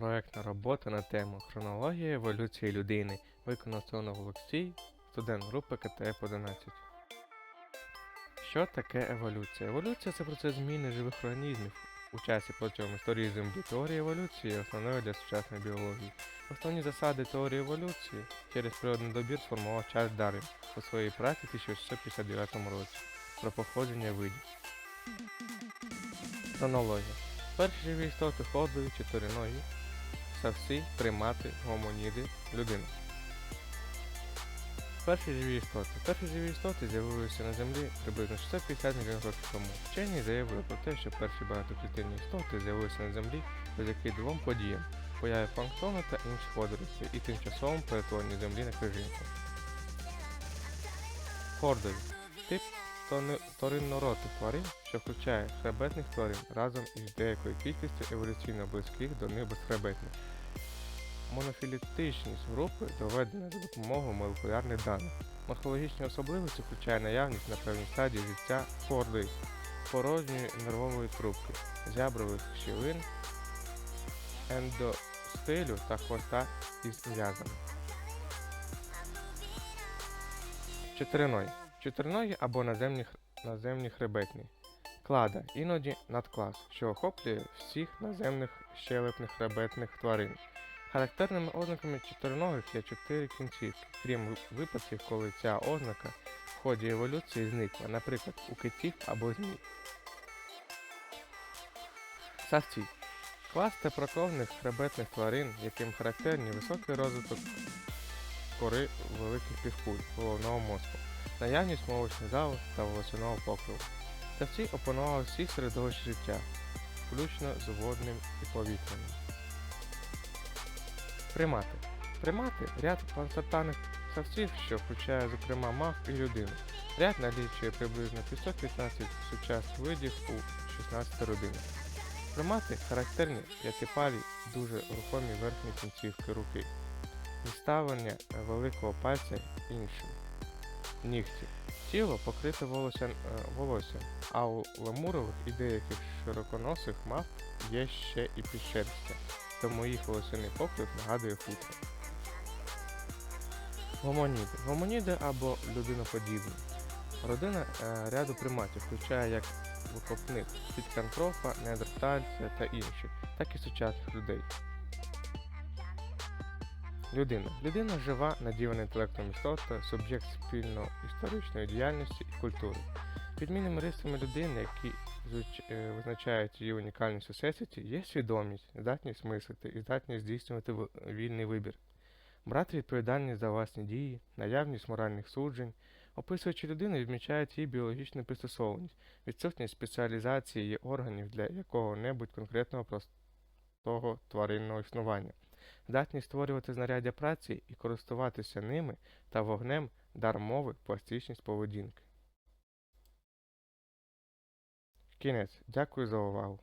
Проектна робота на тему Хронологія еволюції людини виконав Сонов Олексій, студент групи КТФ 11. Що таке еволюція? Еволюція це процес зміни живих організмів у часі протягом історії Землі. Теорія еволюції є основною для сучасної біології. Основні засади теорії еволюції через природний добір сформував Чарльз Дарвін у своїй праці 1659 році про походження видів. Хронологія. Перші живі істоти ходові, чотириногі, савці, примати, гомоніди, людина. Перші живі істоти. Перші живі істоти з'явилися на Землі приблизно 650 мільйонів років тому. Вчені заявили про те, що перші багатоклітинні істоти з'явилися на Землі завдяки двом подіям появі планктону та інших водоростей і тимчасовому перетворенню Землі на крижинку. Хордові. Тип тони- тварин, що включає хребетних тварин разом із деякою кількістю еволюційно близьких до них безхребетних. Монофілітичність групи доведена за допомогою молекулярних даних. Морфологічні особливості включає наявність на певній стадії життя хорди, порожньої нервової трубки, зябрових щілин, ендостилю та хвоста із м'язами. Чотириногі. Чотириногі або наземні, наземні хребетні. Клада, іноді надклас, що охоплює всіх наземних щелепних хребетних тварин. Характерними ознаками чотириногих є чотири кінцівки, крім випадків, коли ця ознака в ході еволюції зникла, наприклад, у китів або змій. Савці. Клас теплокровних хребетних тварин, яким характерні високий розвиток кори великих півкуль головного мозку, наявність молочних залоз та волосяного покриву. Савці опанували всі середовища життя, включно з водним і повітряним. Примати. Примати ряд планктонних савців, що включає, зокрема, мав і людину. Ряд налічує приблизно 515 сучасних видів у 16 родинах. Примати характерні п'ятипалі, дуже рухомі верхні кінцівки руки, відставлення великого пальця іншим. Нігті. Тіло покрите волоссям, е, волоссям, а у lemурових і деяких широконосих мав є ще і підшерстя тому їх волосяний покрив нагадує хутро. Гомоніди. Гомоніди або людиноподібні. Родина е, ряду приматів включає як викопних підкантрофа, неандертальця та інших, так і сучасних людей. Людина. Людина жива, наділена інтелектом істота, суб'єкт спільно-історичної діяльності і культури. Відмінними рисами людини, які е, визначають її унікальність у всесвіті, є свідомість, здатність мислити і здатність здійснювати вільний вибір, брати відповідальність за власні дії, наявність моральних суджень. Описуючи людину, відмічають її біологічну пристосованість, відсутність спеціалізації її органів для якого-небудь конкретного простого тваринного існування, здатність створювати знаряддя праці і користуватися ними та вогнем, дар мови, пластичність поведінки. Кінець. Дякую за увагу.